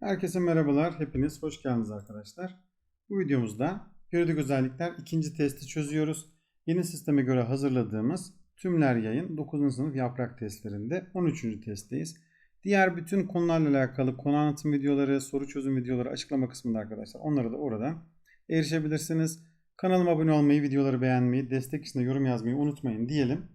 Herkese merhabalar. Hepiniz hoş geldiniz arkadaşlar. Bu videomuzda periyodik özellikler ikinci testi çözüyoruz. Yeni sisteme göre hazırladığımız tümler yayın 9. sınıf yaprak testlerinde 13. testteyiz. Diğer bütün konularla alakalı konu anlatım videoları, soru çözüm videoları açıklama kısmında arkadaşlar. Onlara da oradan erişebilirsiniz. Kanalıma abone olmayı, videoları beğenmeyi, destek için de yorum yazmayı unutmayın diyelim.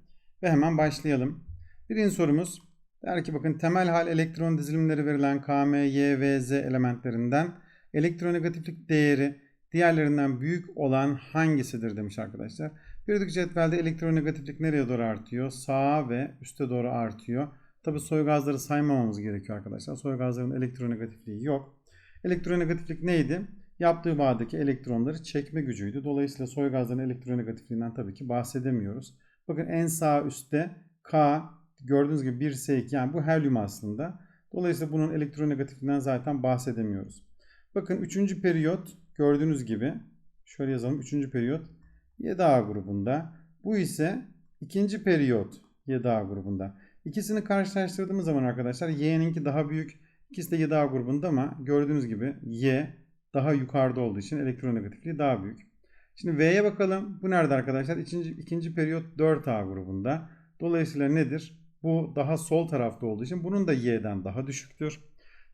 Ve hemen başlayalım. Birinci sorumuz Der ki bakın temel hal elektron dizilimleri verilen K, M, Y ve Z elementlerinden elektronegatiflik değeri diğerlerinden büyük olan hangisidir demiş arkadaşlar. Periyodik cetvelde elektronegatiflik nereye doğru artıyor? Sağa ve üste doğru artıyor. Tabi soy gazları saymamamız gerekiyor arkadaşlar. Soy gazların elektronegatifliği yok. Elektronegatiflik neydi? Yaptığı bağdaki elektronları çekme gücüydü. Dolayısıyla soy gazların elektronegatifliğinden tabii ki bahsedemiyoruz. Bakın en sağ üstte K gördüğünüz gibi 1S2 yani bu helyum aslında. Dolayısıyla bunun elektronegatifliğinden zaten bahsedemiyoruz. Bakın 3. periyot gördüğünüz gibi şöyle yazalım 3. periyot 7A grubunda. Bu ise 2. periyot 7A grubunda. İkisini karşılaştırdığımız zaman arkadaşlar Y'ninki daha büyük. İkisi de 7A grubunda ama gördüğünüz gibi Y daha yukarıda olduğu için elektronegatifliği daha büyük. Şimdi V'ye bakalım. Bu nerede arkadaşlar? İkinci periyot 4A grubunda. Dolayısıyla nedir? Bu daha sol tarafta olduğu için bunun da y'den daha düşüktür.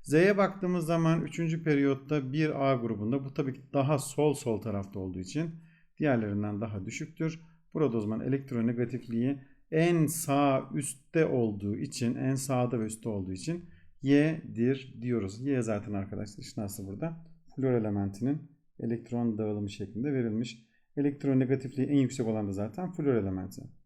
Z'ye baktığımız zaman 3. periyotta 1A grubunda bu tabii ki daha sol sol tarafta olduğu için diğerlerinden daha düşüktür. Burada o zaman elektronegatifliği en sağ üstte olduğu için en sağda ve üstte olduğu için Y'dir diyoruz. Y zaten arkadaşlar işte nasıl burada flor elementinin elektron dağılımı şeklinde verilmiş. Elektronegatifliği en yüksek olan da zaten flor elementi.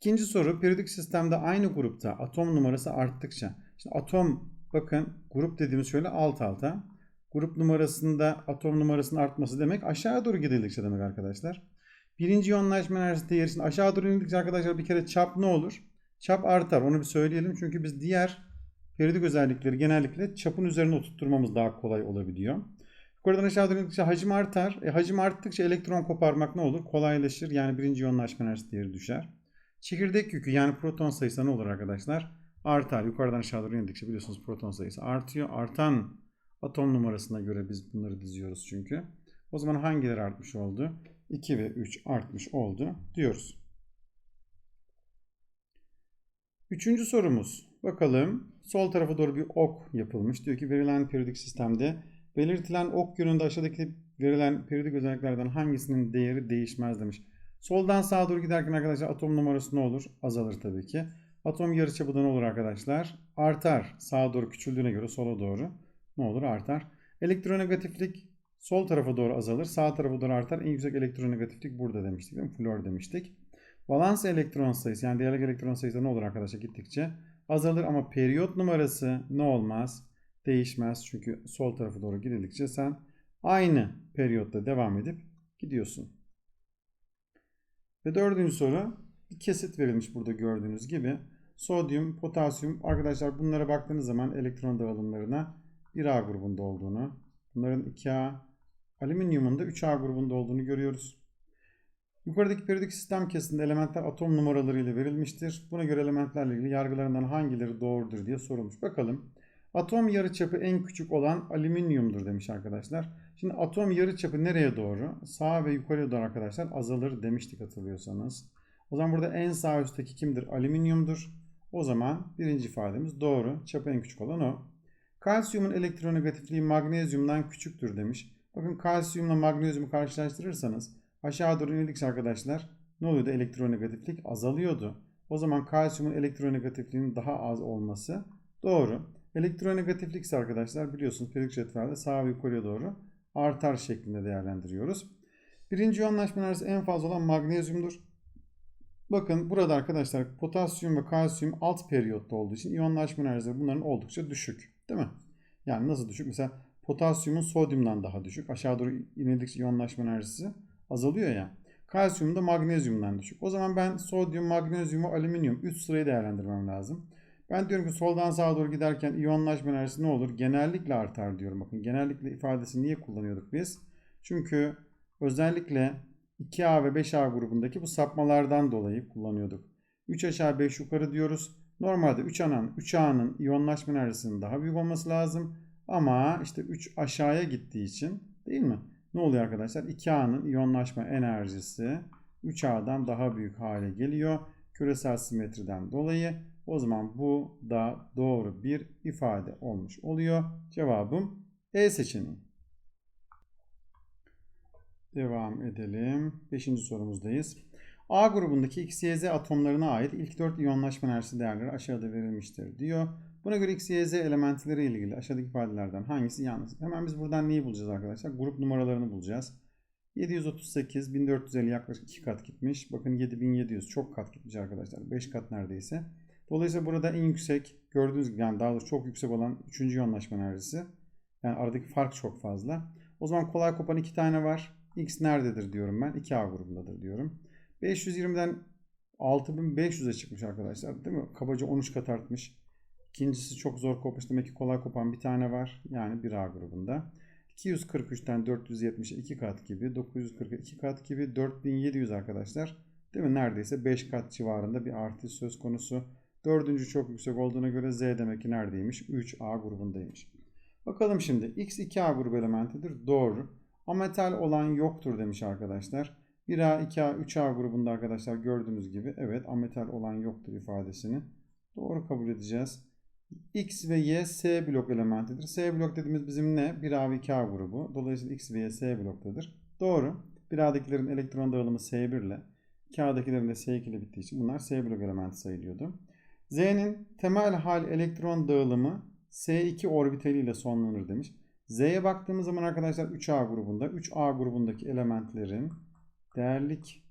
İkinci soru periyodik sistemde aynı grupta atom numarası arttıkça. Şimdi atom bakın grup dediğimiz şöyle alt alta. Grup numarasında atom numarasının artması demek aşağı doğru gidildikçe demek arkadaşlar. Birinci yoğunlaşma enerjisi değeri aşağı doğru indikçe arkadaşlar bir kere çap ne olur? Çap artar onu bir söyleyelim. Çünkü biz diğer periyodik özellikleri genellikle çapın üzerine oturtturmamız daha kolay olabiliyor. Yukarıdan aşağı doğru indikçe hacim artar. E, hacim arttıkça elektron koparmak ne olur? Kolaylaşır. Yani birinci yoğunlaşma enerjisi değeri düşer. Çekirdek yükü yani proton sayısı ne olur arkadaşlar? Artar. Yukarıdan aşağı doğru indikçe biliyorsunuz proton sayısı artıyor. Artan atom numarasına göre biz bunları diziyoruz çünkü. O zaman hangileri artmış oldu? 2 ve 3 artmış oldu diyoruz. Üçüncü sorumuz. Bakalım sol tarafa doğru bir ok yapılmış. Diyor ki verilen periyodik sistemde belirtilen ok yönünde aşağıdaki verilen periyodik özelliklerden hangisinin değeri değişmez demiş. Soldan sağa doğru giderken arkadaşlar atom numarası ne olur? Azalır tabii ki. Atom yarıçapı da ne olur arkadaşlar? Artar. Sağa doğru küçüldüğüne göre sola doğru ne olur? Artar. Elektronegatiflik sol tarafa doğru azalır. Sağ tarafa doğru artar. En yüksek elektronegatiflik burada demiştik değil mi? Flor demiştik. Valans elektron sayısı yani değerlik elektron sayısı ne olur arkadaşlar gittikçe? Azalır ama periyot numarası ne olmaz? Değişmez. Çünkü sol tarafa doğru gidildikçe sen aynı periyotta devam edip gidiyorsun. Ve dördüncü soru bir kesit verilmiş burada gördüğünüz gibi. Sodyum, potasyum arkadaşlar bunlara baktığınız zaman elektron dağılımlarına 1A grubunda olduğunu, bunların 2A, alüminyumun da 3A grubunda olduğunu görüyoruz. Yukarıdaki periyodik sistem kesinde elementler atom numaraları ile verilmiştir. Buna göre elementlerle ilgili yargılarından hangileri doğrudur diye sorulmuş. Bakalım. Atom yarıçapı en küçük olan alüminyumdur demiş arkadaşlar. Şimdi atom yarıçapı nereye doğru? Sağa ve yukarıya doğru arkadaşlar azalır demiştik hatırlıyorsanız. O zaman burada en sağ üstteki kimdir? Alüminyumdur. O zaman birinci ifademiz doğru. Çapı en küçük olan o. Kalsiyumun elektronegatifliği magnezyumdan küçüktür demiş. Bakın kalsiyumla magnezyumu karşılaştırırsanız aşağı doğru inildikçe arkadaşlar ne oluyordu? Elektronegatiflik azalıyordu. O zaman kalsiyumun elektronegatifliğinin daha az olması doğru. Elektronegatiflik ise arkadaşlar biliyorsunuz periyodik cetvelde sağa ve yukarıya doğru artar şeklinde değerlendiriyoruz. Birinci yoğunlaşma enerjisi en fazla olan magnezyumdur. Bakın burada arkadaşlar potasyum ve kalsiyum alt periyotta olduğu için iyonlaşma enerjisi bunların oldukça düşük. Değil mi? Yani nasıl düşük? Mesela potasyumun sodyumdan daha düşük. Aşağı doğru inildikçe iyonlaşma enerjisi azalıyor ya. Kalsiyum da magnezyumdan düşük. O zaman ben sodyum, magnezyum ve alüminyum 3 sırayı değerlendirmem lazım. Ben diyorum ki soldan sağa doğru giderken iyonlaşma enerjisi ne olur? Genellikle artar diyorum. Bakın genellikle ifadesi niye kullanıyorduk biz? Çünkü özellikle 2A ve 5A grubundaki bu sapmalardan dolayı kullanıyorduk. 3 aşağı 5 yukarı diyoruz. Normalde 3 A'nın 3A'nın iyonlaşma enerjisinin daha büyük olması lazım. Ama işte 3 aşağıya gittiği için değil mi? Ne oluyor arkadaşlar? 2A'nın iyonlaşma enerjisi 3A'dan daha büyük hale geliyor. Küresel simetriden dolayı. O zaman bu da doğru bir ifade olmuş oluyor. Cevabım E seçeneği. Devam edelim. Beşinci sorumuzdayız. A grubundaki X, Y, Z atomlarına ait ilk 4 iyonlaşma enerjisi değerleri aşağıda verilmiştir diyor. Buna göre X, Y, Z elementleri ile ilgili aşağıdaki ifadelerden hangisi yanlış? Hemen biz buradan neyi bulacağız arkadaşlar? Grup numaralarını bulacağız. 738, 1450 yaklaşık 2 kat gitmiş. Bakın 7700 çok kat gitmiş arkadaşlar. 5 kat neredeyse. Dolayısıyla burada en yüksek gördüğünüz gibi yani daha doğrusu çok yüksek olan 3. iyonlaşma enerjisi. Yani aradaki fark çok fazla. O zaman kolay kopan 2 tane var. X nerededir diyorum ben. 2A grubundadır diyorum. 520'den 6500'e çıkmış arkadaşlar. Değil mi? Kabaca 13 kat artmış. İkincisi çok zor kopmuş. Demek ki kolay kopan bir tane var. Yani 1A grubunda. 243'ten 470'e 2 kat gibi. 940'a 2 kat gibi. 4700 arkadaşlar. Değil mi? Neredeyse 5 kat civarında bir artış söz konusu. Dördüncü çok yüksek olduğuna göre Z demek ki neredeymiş? 3A grubundaymış. Bakalım şimdi. X 2A grubu elementidir. Doğru. Ametal olan yoktur demiş arkadaşlar. 1A, 2A, 3A grubunda arkadaşlar gördüğünüz gibi evet ametal olan yoktur ifadesini doğru kabul edeceğiz. X ve Y S blok elementidir. S blok dediğimiz bizim ne? 1A ve 2A grubu. Dolayısıyla X ve Y S bloktadır. Doğru. 1A'dakilerin elektron dağılımı S1 ile 2A'dakilerin de S2 ile bittiği için bunlar S blok elementi sayılıyordu. Z'nin temel hal elektron dağılımı S2 orbitali ile sonlanır demiş. Z'ye baktığımız zaman arkadaşlar 3A grubunda 3A grubundaki elementlerin değerlik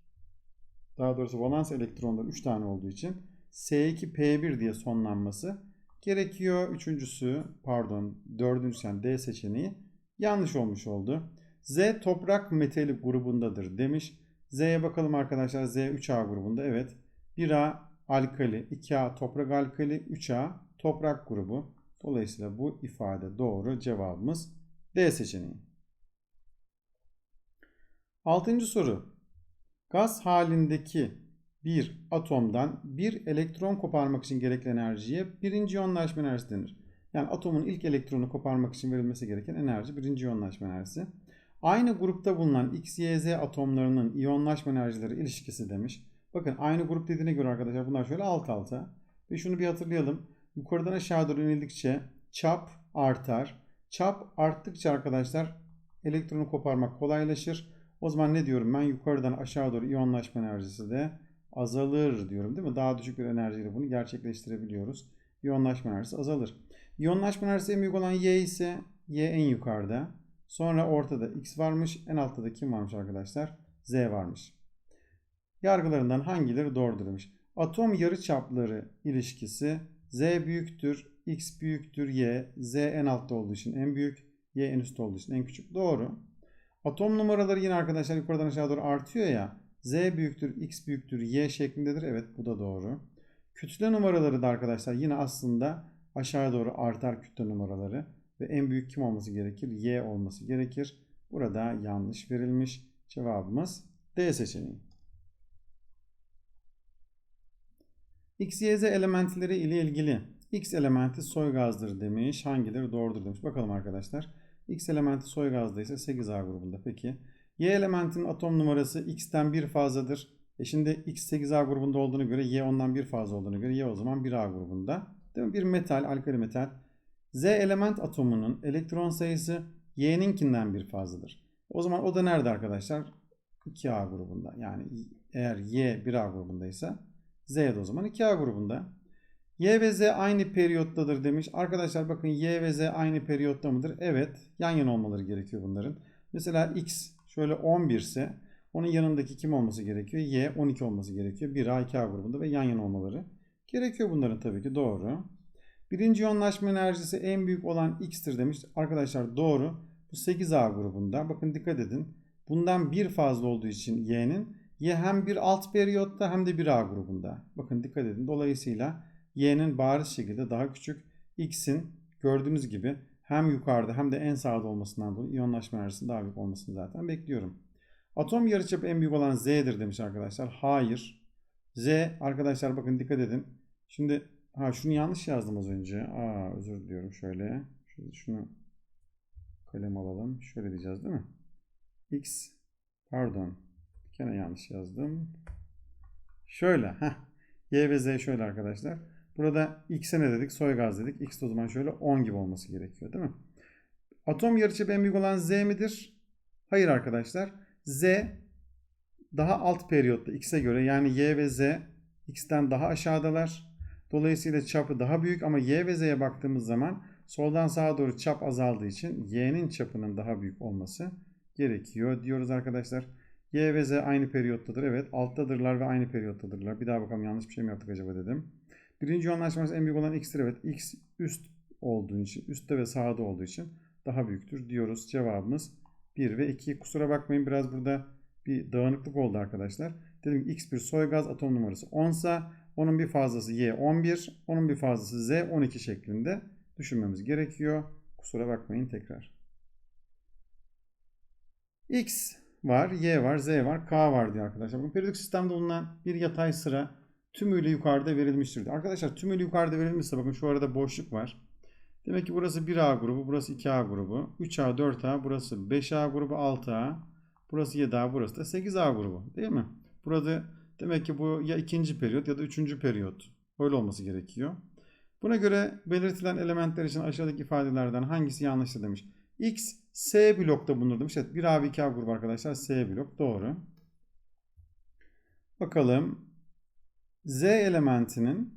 daha doğrusu valans elektronları 3 tane olduğu için S2P1 diye sonlanması gerekiyor. Üçüncüsü pardon dördüncüsü yani D seçeneği yanlış olmuş oldu. Z toprak metali grubundadır demiş. Z'ye bakalım arkadaşlar. Z 3A grubunda evet. 1A alkali, 2A toprak alkali, 3A toprak grubu. Dolayısıyla bu ifade doğru. Cevabımız D seçeneği. Altıncı soru. Gaz halindeki bir atomdan bir elektron koparmak için gerekli enerjiye birinci iyonlaşma enerjisi denir. Yani atomun ilk elektronu koparmak için verilmesi gereken enerji birinci iyonlaşma enerjisi. Aynı grupta bulunan X, Y, Z atomlarının iyonlaşma enerjileri ilişkisi demiş. Bakın aynı grup dediğine göre arkadaşlar bunlar şöyle alt alta. Ve şunu bir hatırlayalım. Yukarıdan aşağı doğru inildikçe çap artar. Çap arttıkça arkadaşlar elektronu koparmak kolaylaşır. O zaman ne diyorum ben yukarıdan aşağı doğru iyonlaşma enerjisi de azalır diyorum değil mi? Daha düşük bir enerjiyle bunu gerçekleştirebiliyoruz. İyonlaşma enerjisi azalır. İyonlaşma enerjisi en büyük olan Y ise Y en yukarıda. Sonra ortada X varmış. En altta da kim varmış arkadaşlar? Z varmış. Yargılarından hangileri doğrudur demiş. Atom yarıçapları ilişkisi Z büyüktür, X büyüktür Y, Z en altta olduğu için en büyük, Y en üstte olduğu için en küçük. Doğru. Atom numaraları yine arkadaşlar yukarıdan aşağı doğru artıyor ya. Z büyüktür, X büyüktür, Y şeklindedir. Evet bu da doğru. Kütle numaraları da arkadaşlar yine aslında aşağı doğru artar kütle numaraları. Ve en büyük kim olması gerekir? Y olması gerekir. Burada yanlış verilmiş. Cevabımız D seçeneği. X, Y, Z elementleri ile ilgili X elementi soy gazdır demiş. Hangileri doğrudur demiş. Bakalım arkadaşlar. X elementi soy gazda ise 8A grubunda. Peki. Y elementinin atom numarası X'ten bir fazladır. E şimdi X 8A grubunda olduğuna göre Y ondan bir fazla olduğuna göre Y o zaman 1A grubunda. Değil mi? Bir metal, alkali metal. Z element atomunun elektron sayısı Y'ninkinden bir fazladır. O zaman o da nerede arkadaşlar? 2A grubunda. Yani eğer Y 1A grubundaysa Z de o zaman 2A grubunda. Y ve Z aynı periyottadır demiş. Arkadaşlar bakın Y ve Z aynı periyotta mıdır? Evet. Yan yana olmaları gerekiyor bunların. Mesela X şöyle 11 ise onun yanındaki kim olması gerekiyor? Y 12 olması gerekiyor. 1A 2A grubunda ve yan yana olmaları gerekiyor bunların tabii ki doğru. Birinci yoğunlaşma enerjisi en büyük olan X'tir demiş. Arkadaşlar doğru. Bu 8A grubunda. Bakın dikkat edin. Bundan bir fazla olduğu için Y'nin Y hem bir alt periyotta hem de 1A grubunda. Bakın dikkat edin. Dolayısıyla Y'nin bariz şekilde daha küçük. X'in gördüğünüz gibi hem yukarıda hem de en sağda olmasından dolayı iyonlaşma enerjisinin daha büyük olmasını zaten bekliyorum. Atom yarıçapı en büyük olan Z'dir demiş arkadaşlar. Hayır. Z arkadaşlar bakın dikkat edin. Şimdi ha şunu yanlış yazdım az önce. Aa özür diliyorum şöyle. Şunu Kalem alalım. Şöyle diyeceğiz değil mi? X pardon. Gene yanlış yazdım. Şöyle. Heh. Y ve Z şöyle arkadaşlar. Burada X'e ne dedik? Soy gaz dedik. X de o zaman şöyle 10 gibi olması gerekiyor değil mi? Atom yarıçapı en büyük olan Z midir? Hayır arkadaşlar. Z daha alt periyotta X'e göre yani Y ve Z X'ten daha aşağıdalar. Dolayısıyla çapı daha büyük ama Y ve Z'ye baktığımız zaman soldan sağa doğru çap azaldığı için Y'nin çapının daha büyük olması gerekiyor diyoruz arkadaşlar. Y ve Z aynı periyottadır. Evet alttadırlar ve aynı periyottadırlar. Bir daha bakalım yanlış bir şey mi yaptık acaba dedim. Birinci yoğunlaşması en büyük olan X'tir. Evet X üst olduğu için üstte ve sağda olduğu için daha büyüktür diyoruz. Cevabımız 1 ve 2. Kusura bakmayın biraz burada bir dağınıklık oldu arkadaşlar. Dedim ki X bir soy gaz atom numarası 10 sa onun bir fazlası Y 11, onun bir fazlası Z 12 şeklinde düşünmemiz gerekiyor. Kusura bakmayın tekrar. X var, Y var, Z var, K var diyor arkadaşlar. Bu periyodik sistemde bulunan bir yatay sıra tümüyle yukarıda verilmiştir. Arkadaşlar tümüyle yukarıda verilmişse bakın şu arada boşluk var. Demek ki burası 1A grubu, burası 2A grubu, 3A, 4A, burası 5A grubu, 6A, burası 7A, burası da 8A grubu değil mi? Burada demek ki bu ya ikinci periyot ya da üçüncü periyot. Öyle olması gerekiyor. Buna göre belirtilen elementler için aşağıdaki ifadelerden hangisi yanlıştır demiş. X S blokta bulunur demiş. Evet 1A ve 2A grubu arkadaşlar S blok doğru. Bakalım Z elementinin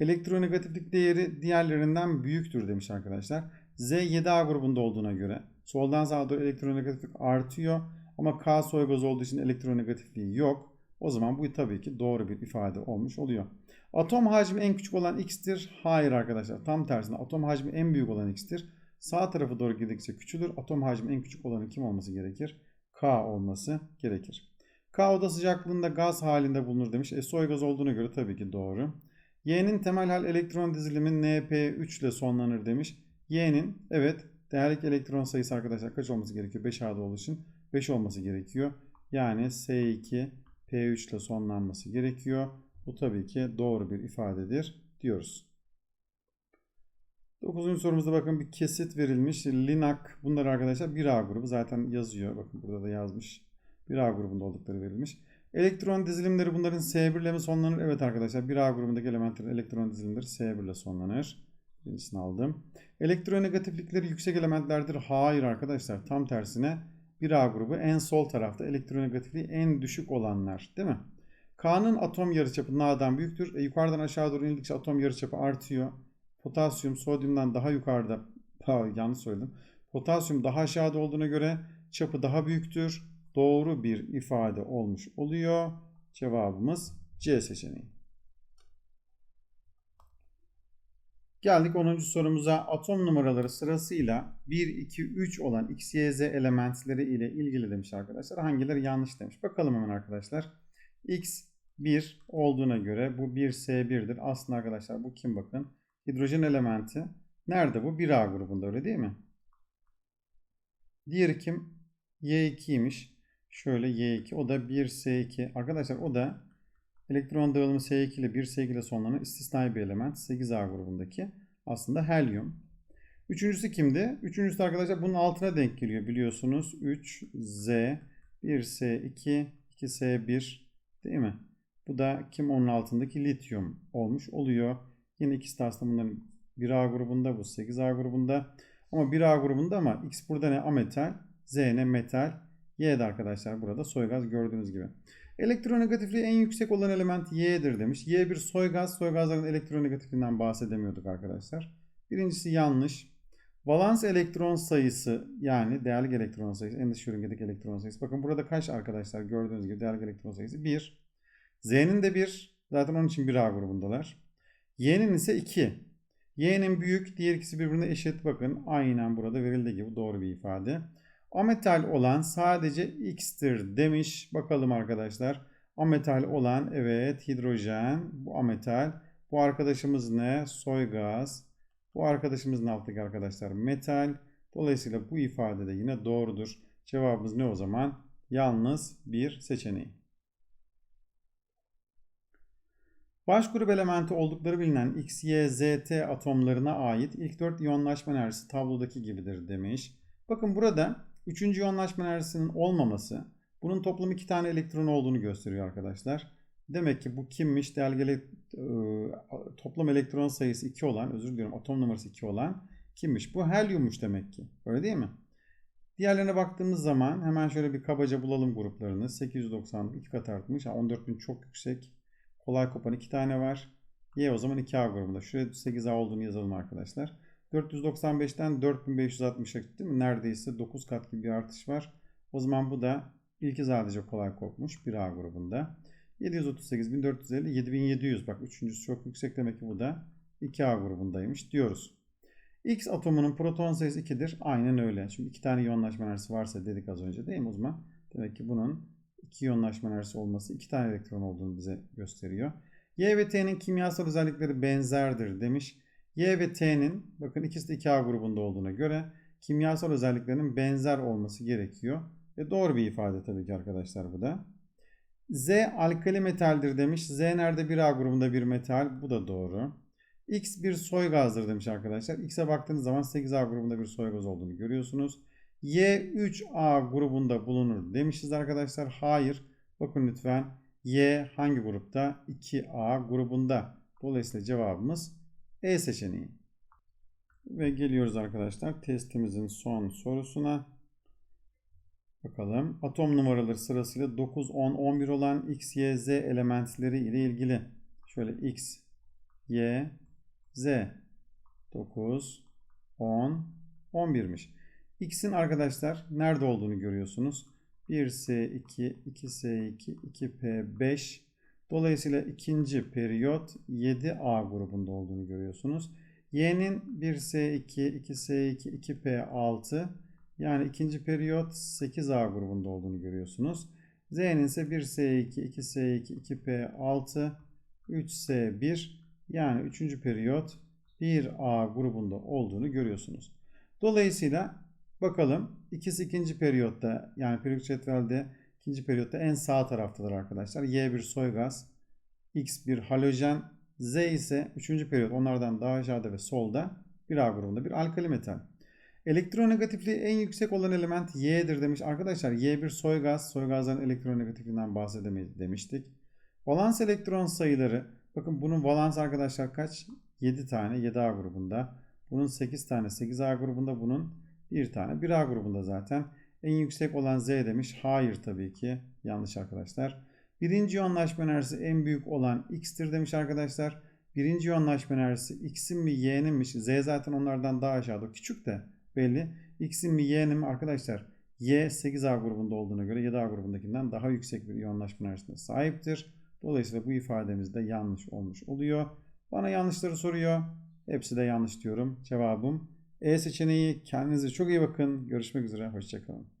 elektronegatiflik değeri diğerlerinden büyüktür demiş arkadaşlar. Z 7A grubunda olduğuna göre soldan sağa doğru elektronegatiflik artıyor ama K soygaz olduğu için elektronegatifliği yok. O zaman bu tabii ki doğru bir ifade olmuş oluyor. Atom hacmi en küçük olan x'tir. Hayır arkadaşlar. Tam tersine atom hacmi en büyük olan x'tir. Sağ tarafa doğru gidikçe küçülür. Atom hacmi en küçük olanın kim olması gerekir? K olması gerekir. K oda sıcaklığında gaz halinde bulunur demiş. E soy gaz olduğuna göre tabii ki doğru. Y'nin temel hal elektron dizilimi NP3 ile sonlanır demiş. Y'nin evet değerlik elektron sayısı arkadaşlar kaç olması gerekiyor? 5A'da olduğu için 5 olması gerekiyor. Yani S2 P3 ile sonlanması gerekiyor. Bu tabii ki doğru bir ifadedir diyoruz. 9. sorumuzda bakın bir kesit verilmiş. Linak bunlar arkadaşlar 1A grubu zaten yazıyor. Bakın burada da yazmış. 1A grubunda oldukları verilmiş. Elektron dizilimleri bunların S1 ile mi sonlanır? Evet arkadaşlar 1A grubundaki elementlerin elektron dizilimleri S1 ile sonlanır. Birincisini aldım. Elektronegatiflikleri yüksek elementlerdir. Hayır arkadaşlar tam tersine 1A grubu en sol tarafta elektronegatifliği en düşük olanlar değil mi? K'nın atom yarıçapı Na'dan büyüktür. E, yukarıdan aşağı doğru indikçe atom yarıçapı artıyor. Potasyum sodyumdan daha yukarıda ha, yanlış söyledim. Potasyum daha aşağıda olduğuna göre çapı daha büyüktür. Doğru bir ifade olmuş oluyor. Cevabımız C seçeneği. Geldik 10. sorumuza. Atom numaraları sırasıyla 1, 2, 3 olan X, Y, Z elementleri ile ilgili demiş arkadaşlar. Hangileri yanlış demiş. Bakalım hemen arkadaşlar. X 1 olduğuna göre bu 1S1'dir. Aslında arkadaşlar bu kim bakın? Hidrojen elementi. Nerede bu? 1A grubunda öyle değil mi? Diğeri kim? Y2'ymiş. Şöyle Y2. O da 1S2. Arkadaşlar o da elektron dağılımı S2 ile 1S2 ile sonlanan istisnai bir element. 8A grubundaki. Aslında helyum. Üçüncüsü kimdi? Üçüncüsü arkadaşlar bunun altına denk geliyor biliyorsunuz. 3Z, 1S2, 2S1 değil mi? Bu da kim onun altındaki lityum olmuş oluyor. Yine ikisi de aslında bunların 1A grubunda bu 8A grubunda. Ama 1A grubunda ama X burada ne? Ametal, Z ne? Metal, Y arkadaşlar burada soy gaz gördüğünüz gibi. Elektronegatifliği en yüksek olan element Y'dir demiş. Y bir soy gaz. Soy gazların elektronegatifliğinden bahsedemiyorduk arkadaşlar. Birincisi yanlış. Valans elektron sayısı yani değerli elektron sayısı en dış yörüngedeki elektron sayısı. Bakın burada kaç arkadaşlar gördüğünüz gibi değerli elektron sayısı 1. Z'nin de 1. Zaten onun için 1A grubundalar. Y'nin ise 2. Y'nin büyük, diğer ikisi birbirine eşit. Bakın aynen burada verildiği gibi doğru bir ifade. Ametal olan sadece X'tir demiş. Bakalım arkadaşlar. Ametal olan evet hidrojen. Bu ametal. Bu arkadaşımız ne? Soy gaz. Bu arkadaşımızın alttaki arkadaşlar metal. Dolayısıyla bu ifade de yine doğrudur. Cevabımız ne o zaman? Yalnız bir seçeneği. Baş grup elementi oldukları bilinen X, Y, Z, T atomlarına ait ilk 4 iyonlaşma enerjisi tablodaki gibidir demiş. Bakın burada 3. iyonlaşma enerjisinin olmaması bunun toplam 2 tane elektron olduğunu gösteriyor arkadaşlar. Demek ki bu kimmiş? Delgeli e, toplam elektron sayısı 2 olan, özür diliyorum atom numarası 2 olan kimmiş? Bu helyummuş demek ki. Öyle değil mi? Diğerlerine baktığımız zaman hemen şöyle bir kabaca bulalım gruplarını. 890 iki kat artmış. Ha, 14.000 çok yüksek. Kolay kopan 2 tane var. Y o zaman 2A grubunda. Şuraya 8A olduğunu yazalım arkadaşlar. 495'ten 4560'a gitti mi? Neredeyse 9 kat gibi bir artış var. O zaman bu da ilki sadece kolay kopmuş 1A grubunda. 738, 1450, 7700. Bak üçüncüsü çok yüksek demek ki bu da 2A grubundaymış diyoruz. X atomunun proton sayısı 2'dir. Aynen öyle. Şimdi iki tane iyonlaşma enerjisi varsa dedik az önce değil mi o zaman? Demek ki bunun iki iyonlaşma enerjisi olması iki tane elektron olduğunu bize gösteriyor. Y ve T'nin kimyasal özellikleri benzerdir demiş. Y ve T'nin bakın ikisi de 2A grubunda olduğuna göre kimyasal özelliklerinin benzer olması gerekiyor. Ve doğru bir ifade tabii ki arkadaşlar bu da. Z alkali metaldir demiş. Z nerede 1A grubunda bir metal? Bu da doğru. X bir soy gazdır demiş arkadaşlar. X'e baktığınız zaman 8A grubunda bir soy gaz olduğunu görüyorsunuz. Y 3A grubunda bulunur demişiz arkadaşlar. Hayır. Bakın lütfen Y hangi grupta? 2A grubunda. Dolayısıyla cevabımız E seçeneği. Ve geliyoruz arkadaşlar testimizin son sorusuna. Bakalım. Atom numaraları sırasıyla 9, 10, 11 olan X, Y, Z elementleri ile ilgili. Şöyle X, Y, Z 9, 10, 11'miş. X'in arkadaşlar nerede olduğunu görüyorsunuz. 1S2, 2S2, 2P5. Dolayısıyla ikinci periyot 7A grubunda olduğunu görüyorsunuz. Y'nin 1S2, 2S2, 2P6 yani ikinci periyot 8A grubunda olduğunu görüyorsunuz. Z'nin ise 1S2, 2S2, 2P6, 3S1 yani 3. periyot 1A grubunda olduğunu görüyorsunuz. Dolayısıyla bakalım ikisi ikinci periyotta yani periyodik cetvelde ikinci periyotta en sağ taraftadır arkadaşlar. Y bir soy gaz, X bir halojen, Z ise 3. periyot onlardan daha aşağıda ve solda 1A grubunda bir alkali metal. Elektronegatifliği en yüksek olan element Y'dir demiş. Arkadaşlar Y bir soy gaz, soy gazların elektronegatifliğinden bahsedemeyiz demiştik. Valans elektron sayıları Bakın bunun valans arkadaşlar kaç? 7 tane 7A grubunda. Bunun 8 tane 8A grubunda. Bunun 1 tane 1A grubunda zaten. En yüksek olan Z demiş. Hayır tabii ki. Yanlış arkadaşlar. Birinci yoğunlaşma enerjisi en büyük olan X'tir demiş arkadaşlar. Birinci yoğunlaşma enerjisi X'in mi Y'nin mi? Z zaten onlardan daha aşağıda. Küçük de belli. X'in mi Y'nin mi? Arkadaşlar Y 8A grubunda olduğuna göre 7A grubundakinden daha yüksek bir yoğunlaşma enerjisine sahiptir. Dolayısıyla bu ifademiz de yanlış olmuş oluyor. Bana yanlışları soruyor. Hepsi de yanlış diyorum. Cevabım E seçeneği. Kendinize çok iyi bakın. Görüşmek üzere. Hoşçakalın.